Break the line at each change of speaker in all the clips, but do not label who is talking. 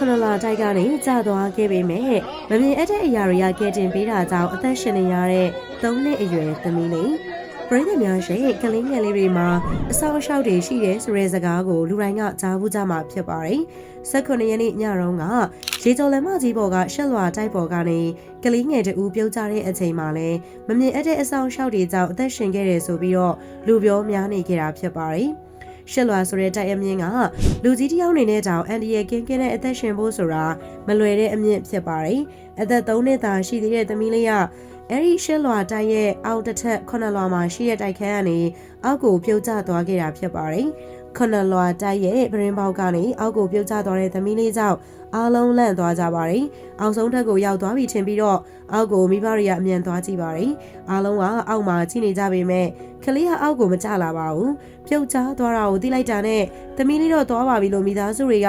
ခဏလာတိုက်ကနေကြာသွားခဲ့ပေမဲ့မမြင်အပ်တဲ့အရာတွေကကဲတင်ပေးတာကြောင့်အသက်ရှင်နေရတဲ့၃နှစ်အရွယ်သမီးလေးပရိသတ်များရဲ့ကလေးငယ်လေးတွေမှာအဆောင်အရှောက်တွေရှိတယ်ဆိုတဲ့စကားကိုလူတိုင်းကကြားဘူးကြမှာဖြစ်ပါတယ်။၁၉ရက်နေ့ညတုန်းကရေကျော်လမ်းမကြီးပေါ်ကရှက်လွာတိုက်ပေါ်ကနေကလေးငယ်တဦးပြုတ်ကျတဲ့အချိန်မှာလဲမမြင်အပ်တဲ့အဆောင်အရှောက်တွေကြောင့်အသက်ရှင်ခဲ့တယ်ဆိုပြီးတော့လူပြောများနေကြတာဖြစ်ပါတယ်။ ရှစ်လွာဆိုတဲ့တိုက်အမြင့်ကလူကြီးတစ်ယောက်အနေနဲ့တောင်အန်ဒီရဲ့ကင်းကင်းတဲ့အသက်ရှင်ဖို့ဆိုတာမလွယ်တဲ့အမြင့်ဖြစ်ပါတယ်။အသက်3နှစ်သာရှိသေးတဲ့သမီးလေးကအဲ့ဒီရှစ်လွာတိုက်ရဲ့အောက်တစ်ထက်ခုနှစ်လွာမှာရှိတဲ့တိုက်ခန်းကနေအောက်ကိုပြုတ်ကျသွားခဲ့တာဖြစ်ပါတယ်။ ခုနှစ်လွာတိုက်ရဲ့ပရင်ပေါက်ကနေအောက်ကိုပြုတ်ကျသွားတဲ့သမီးလေးကြောင့်အားလုံးလန့်သွားကြပါတယ်။အောင်ဆုံးထက်ကိုရောက်သွားပြီထင်ပြီးတော့အောက်ကိုမိဘတွေကအမြန်သွားကြည့်ပါတယ်။အားလုံးကအောက်မှာချိနေကြပေမဲ့ကလေးကအောက်ကိုမကျလာပါဘူး။ပြုတ်ကျသွားတာကိုသိလိုက်တာနဲ့သမီးလေးတော့သွားပါပြီလို့မိသားစုတွေက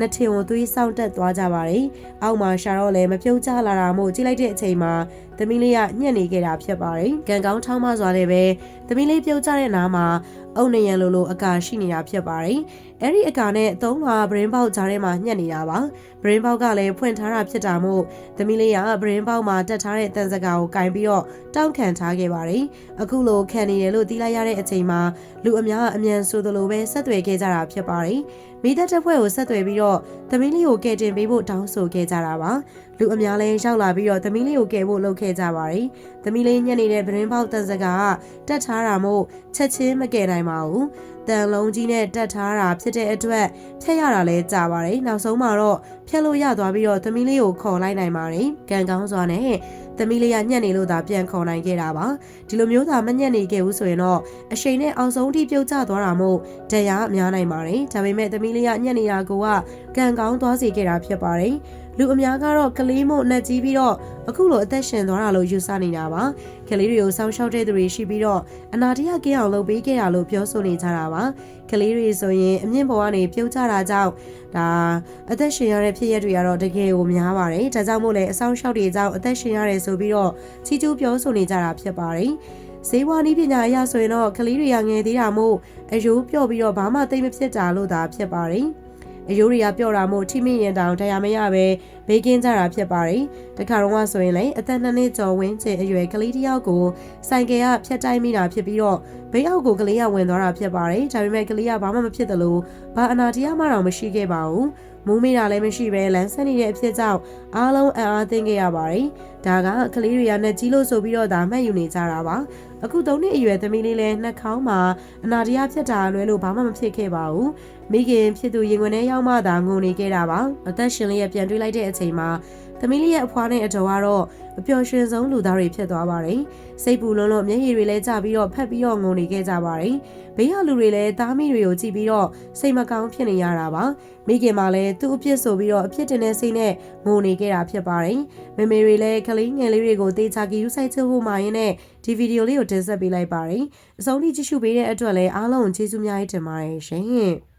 နှစ်ထင်ကိုသွေးဆောင်တက်သွားကြပါတယ်။အောက်မှာရှာတော့လည်းမပြုတ်ကျလာတာမို့ကြည့်လိုက်တဲ့အချိန်မှာသမီးလေးကညှက်နေခဲ့တာဖြစ်ပါတယ်။ကံကောင်းထောင်းမစွာနဲ့ပဲသမီးလေးပြုတ်ကျတဲ့နားမှာအုတ်နေရန်လိုလိုအကာရှိနေတာဖြစ်ပါတယ်။အဲ့ဒီအကာနဲ့သုံးလွာဗရင်ပေါက်ကြားထဲမှာညှက်နေတာပါ။ဗရင်ပေါက်ကလည်းဖွင့်ထားတာဖြစ်တာမို့သမီးလေးကဗရင်ပေါက်မှာတက်ထားတဲ့တန်စကာကိုကင်ပြီးတော့တောင့်ခံထားခဲ့ပါတယ်။အခုလိုခံနေတယ်လို့သိလိုက်ရတဲ့အချိန်မှာလူအများအမြန်ဆိုသလိုပဲဆက်သွယ်ခဲ့ကြတာဖြစ်ပါတယ်။မိသက်တပ်ဖွဲ့ကိုဆက်သွယ်ပြီးတော့သမီးလေးကိုကယ်တင်ပေးဖို့တောင်းဆိုခဲ့ကြတာပါ။လူအများလည်းရောက်လာပြီးတော့သမီးလေးကိုကယ်ဖို့လုပ်ခဲ့ကြပါတယ်။သမီးလေးညက်နေတဲ့ဗရင်ပေါက်တန်စကာကတက်ထားတာမို့ချက်ချင်းမကယ်နိုင်ပါဘူး။တန်လုံးကြီးနဲ့တက်ထားတာဖြစ်တဲ့အတွက်ဖြတ်ရတာလည်းကြာပါတယ်။နောက်ဆုံးမှာတော့ ဖြတ်လို့ရသွားပြီးတော့သမီးလေးကိုခေါ်လိုက်နိုင်ပါတယ်။ကံကောင်းစွာနဲ့သမီးလေးကညက်နေလို့သာပြန်ခေါ်နိုင်ခဲ့တာပါဒီလိုမျိုးသာမညက်နေခဲ့ဘူးဆိုရင်တော့အရှိန်နဲ့အောင်ဆုံးထိပြုတ်ကျသွားတာမို့တရားများနိုင်ပါတယ်ဒါပေမဲ့သမီးလေးကညက်နေတာကိုကကံကောင်းသွားစေခဲ့တာဖြစ်ပါတယ်လူအများကတော့ကလေးမို့နှက်ကြီးပြီးတော့အခုလိုအသက်ရှင်သွားတာလို့ယူဆနေတာပါကလေးတွေကိုစောင်းရှောက်တဲ့သူတွေရှိပြီးတော့အနာတရကင်းအောင်လုပ်ပေးခဲ့တာလို့ပြောဆိုနေကြတာပါကလေးတွေဆိုရင်အမြင့်ပေါ်ကနေပြုတ်ကျတာကြောင့်ဒါအသက်ရှင်ရတဲ့ဖြစ်ရပ်တွေကတော့တကယ်ကိုများပါတယ်ဒါကြောင့်မို့လဲအဆောင်ရှောက်တွေကြောင့်အသက်ရှင်ရတယ်ဆိုပြီးတော့ချီကျူးပြောဆိုနေကြတာဖြစ်ပါတယ်ဈေးဝါနီးပညာအရဆိုရင်တော့ကလေးတွေကငယ်သေးတာမို့အယိုးပြော့ပြီးတော့ဘာမှသိမဖြစ်တာလို့သာဖြစ်ပါတယ် အယိုးတွေကပြော့တာမို့ထိမိရင်တောင်တရားမရပဲဘေးကင်းကြတာဖြစ်ပါတယ်။တခါတော့ကဆိုရင်လည်းအသက်နှစ်နှစ်ကျော်ဝင်းကျင်အရွယ်ကလေးတစ်ယောက်ကိုဆိုင်ကယ်ကဖြတ်တိုင်းမိတာဖြစ်ပြီးတော့ဘေးအောက်ကိုကလေးကဝင်သွားတာဖြစ်ပါတယ်။ဒါပေမဲ့ကလေးကဘာမှမဖြစ်သလိုဘာအနာတရားမှတော့မရှိခဲ့ပါဘူး။ မူးမိတာလည်းမရှိပဲလမ်းဆက်နေတဲ့အဖြစ်ကြောင့်အားလုံးအံ့အားသင့်ခဲ့ရပါတယ်။ဒါကကလေးတွေကနဲ့ကြီးလို့ဆိုပြီးတော့ဒါမှတ်ယူနေကြတာပါ။အခု၃နှစ်အရွယ်သမီးလေးလည်းနှာခေါင်းမှာအနာတရားဖြစ်တာလွဲလို့ဘာမှမဖြစ်ခဲ့ပါဘူး။မိခင်ဖြစ်သူရင်ခွင်ထဲရောက်မှသာငုံနေခဲ့တာပါ။အသက်ရှင်လေးရပြန်တွေးလိုက်တဲ့အချိန်မှာ သမီးလေးရဲ့အဖွားနဲ့အတော်ကတော့အပျော်ရွှင်ဆုံးလူသားတွေဖြစ်သွားပါတယ်။စိတ်ပူလုံးလုံးမျက်ရည်တွေလည်းကျပြီးတော့ဖက်ပြီးတော့ငုံနေခဲ့ကြပါတယ်။ဘေးကလူတွေလည်းသားမိတွေကိုကြည့်ပြီးတော့စိတ်မကောင်းဖြစ်နေရတာပါ။မိခင်မလည်းသူ့အပြစ်ဆိုပြီးတော့အပြစ်တင်တဲ့စိတ်နဲ့ငိုနေခဲ့တာဖြစ်ပါတယ်။မေမေတွေလည်းကလေးငယ်လေးတွေကိုတေချာကီယူဆိုင်ချဖို့မှရင်းနဲ့ဒီဗီဒီယိုလေးကိုတင်ဆက်ပေးလိုက်ပါတယ်။အဆုံးထိကြည့်ရှုပေးတဲ့အတွက်လည်းအားလုံးကျေးဇူးများတင်ပါတယ်ရှင်။